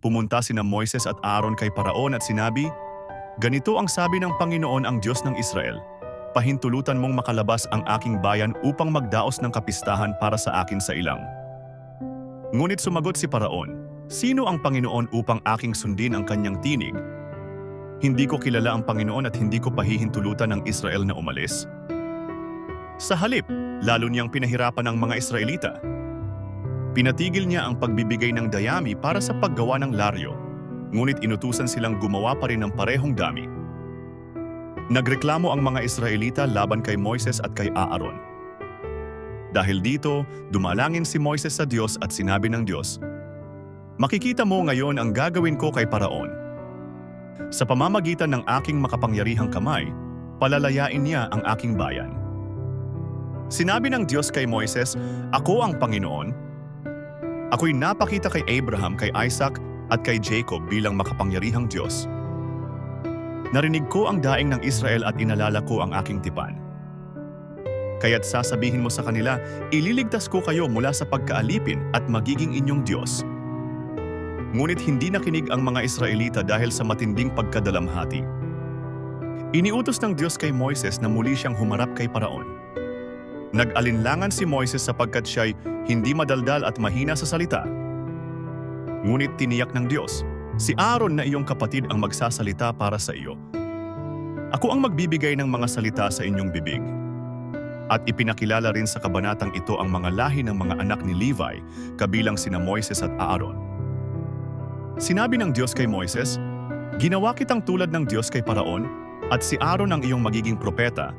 pumunta sina Moises at Aaron kay Paraon at sinabi, Ganito ang sabi ng Panginoon ang Diyos ng Israel, Pahintulutan mong makalabas ang aking bayan upang magdaos ng kapistahan para sa akin sa ilang. Ngunit sumagot si Paraon, Sino ang Panginoon upang aking sundin ang kanyang tinig? Hindi ko kilala ang Panginoon at hindi ko pahihintulutan ng Israel na umalis. Sa halip, lalo niyang pinahirapan ang mga Israelita. Pinatigil niya ang pagbibigay ng dayami para sa paggawa ng laryo, ngunit inutusan silang gumawa pa rin ng parehong dami. Nagreklamo ang mga Israelita laban kay Moises at kay Aaron. Dahil dito, dumalangin si Moises sa Diyos at sinabi ng Diyos, Makikita mo ngayon ang gagawin ko kay Paraon. Sa pamamagitan ng aking makapangyarihang kamay, palalayain niya ang aking bayan. Sinabi ng Diyos kay Moises, Ako ang Panginoon. Ako'y napakita kay Abraham, kay Isaac, at kay Jacob bilang makapangyarihang Diyos. Narinig ko ang daing ng Israel at inalala ko ang aking tipan. Kaya't sasabihin mo sa kanila, ililigtas ko kayo mula sa pagkaalipin at magiging inyong Diyos. Ngunit hindi nakinig ang mga Israelita dahil sa matinding pagkadalamhati. Iniutos ng Diyos kay Moises na muli siyang humarap kay Paraon. Nag-alinlangan si Moises sapagkat siya'y hindi madaldal at mahina sa salita. Ngunit tiniyak ng Diyos, si Aaron na iyong kapatid ang magsasalita para sa iyo. Ako ang magbibigay ng mga salita sa inyong bibig. At ipinakilala rin sa kabanatang ito ang mga lahi ng mga anak ni Levi, kabilang sina Moises at Aaron. Sinabi ng Diyos kay Moises, Ginawa kitang tulad ng Diyos kay Paraon, at si Aaron ang iyong magiging propeta.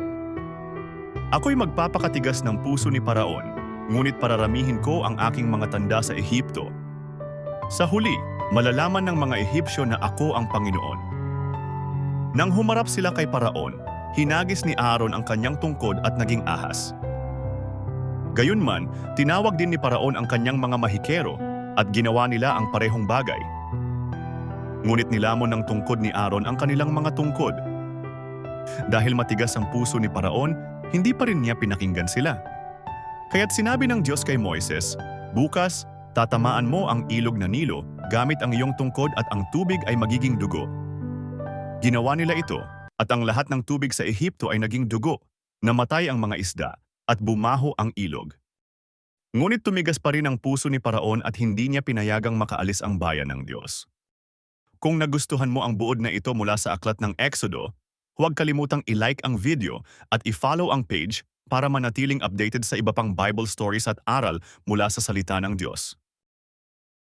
Ako'y magpapakatigas ng puso ni Paraon, ngunit pararamihin ko ang aking mga tanda sa Ehipto. Sa huli, malalaman ng mga Ehipsyo na ako ang Panginoon. Nang humarap sila kay Paraon, hinagis ni Aaron ang kanyang tungkod at naging ahas. Gayunman, tinawag din ni Paraon ang kanyang mga mahikero at ginawa nila ang parehong bagay. Ngunit nilamon ng tungkod ni Aaron ang kanilang mga tungkod. Dahil matigas ang puso ni Paraon, hindi pa rin niya pinakinggan sila. Kaya't sinabi ng Diyos kay Moises, Bukas, tatamaan mo ang ilog na Nilo gamit ang iyong tungkod at ang tubig ay magiging dugo. Ginawa nila ito at ang lahat ng tubig sa Ehipto ay naging dugo, namatay ang mga isda at bumaho ang ilog. Ngunit tumigas pa rin ang puso ni Paraon at hindi niya pinayagang makaalis ang bayan ng Diyos. Kung nagustuhan mo ang buod na ito mula sa aklat ng Exodo, huwag kalimutang i-like ang video at i-follow ang page para manatiling updated sa iba pang Bible stories at aral mula sa salita ng Diyos.